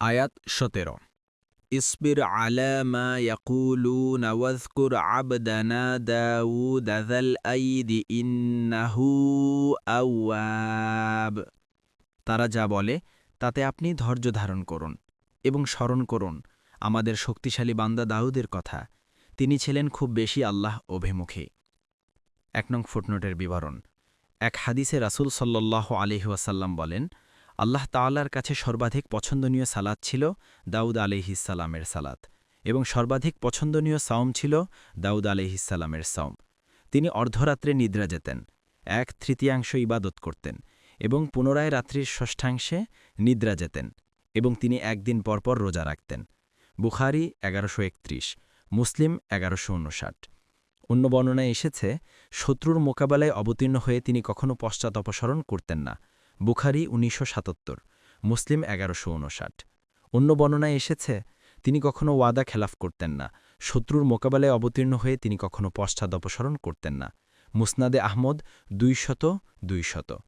আয়াত সতেরো। ইসবির আলামা ইয়াকুলুন ওয়াজকুর আবদানা দাউদ আযাল আইদি ইন্নাহু আওয়াব। তারা যা বলে, তাতে আপনি ধৈর্য ধারণ করুন এবং স্মরণ করুন, আমাদের শক্তিশালী বান্দা দাউদের কথা। তিনি ছিলেন খুব বেশি আল্লাহ অভিমুখী। এক নং ফুটনোটের বিবরণ। এক হাদিসে রাসূল সাল্লাহ আলিহাসাল্লাম বলেন আল্লাহ তাআলার কাছে সর্বাধিক পছন্দনীয় সালাত ছিল দাউদ আলিহিসাল্লামের সালাত এবং সর্বাধিক পছন্দনীয় সাওম ছিল দাউদ আলিহিসাল্লামের সাওম। তিনি অর্ধরাত্রে নিদ্রা যেতেন, এক তৃতীয়াংশ ইবাদত করতেন এবং পুনরায় রাত্রির ষষ্ঠাংশে নিদ্রা যেতেন এবং তিনি একদিন পরপর রোজা রাখতেন। বুখারি এগারোশো একত্রিশ, মুসলিম এগারোশো উনষাট। অন্য বর্ণনায় এসেছে, শত্রুর মোকাবেলায় অবতীর্ণ হয়ে তিনি কখনও পশ্চাৎ অপসরণ করতেন না। বুখারি উনিশশো সাতাত্তর, মুসলিম এগারোশো উনষাট। অন্য বর্ণনায় এসেছে, তিনি কখনো ওয়াদা খেলাফ করতেন না, শত্রুর মোকাবেলায় অবতীর্ণ হয়ে তিনি কখনো পশ্চাৎ অপসরণ করতেন না। মুসনাদে আহমদ দুইশত দুইশত।